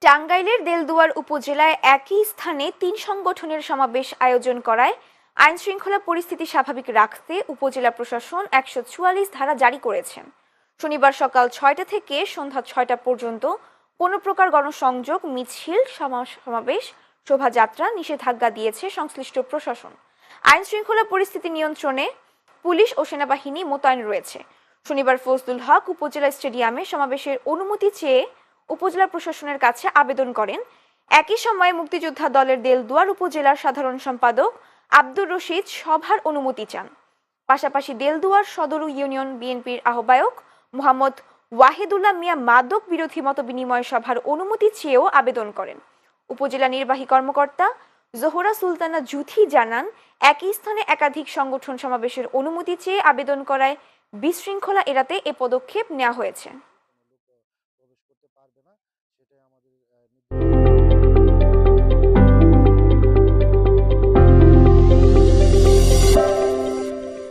টাঙ্গাইলের দেলদুয়ার উপজেলায় একই স্থানে তিন সংগঠনের সমাবেশ আয়োজন করায় আইন শৃঙ্খলা পরিস্থিতি স্বাভাবিক রাখতে উপজেলা প্রশাসন একশো চুয়াল্লিশ ধারা জারি করেছেন শনিবার সকাল ছয়টা থেকে সন্ধ্যা ছয়টা পর্যন্ত কোনো প্রকার গণসংযোগ, মিছিল সমা- সমাবেশ, শোভাযাত্রা নিষেধাজ্ঞা দিয়েছে সংশ্লিষ্ট প্রশাসন। আইন শৃঙ্খলা পরিস্থিতি নিয়ন্ত্রণে পুলিশ ও সেনাবাহিনী মোতায়েন রয়েছে। শনিবার ফজলুল হক উপজেলা স্টেডিয়ামে সমাবেশের অনুমতি চেয়ে উপজেলা প্রশাসনের কাছে আবেদন করেন। একই সময়ে মুক্তিযোদ্ধা দলের দেলদুয়ার উপজেলার সাধারণ সম্পাদক আব্দুর রশিদ সভার অনুমতি চান। পাশাপাশি দেলদুয়ার সদর ইউনিয়ন বিএনপির আহ্বায়ক মোহাম্মদ ওয়াহিদুল্লাহ মিয়া মাদক বিরোধী মত বিনিময় সভার অনুমতি চেয়েও আবেদন করেন। উপজেলা নির্বাহী কর্মকর্তা জোহরা সুলতানা জুথি জানান, একই স্থানে একাধিক সংগঠন সমাবেশের অনুমতি চেয়ে আবেদন করায় বিশৃঙ্খলা এড়াতে এ পদক্ষেপ নেওয়া হয়েছে। আমাদের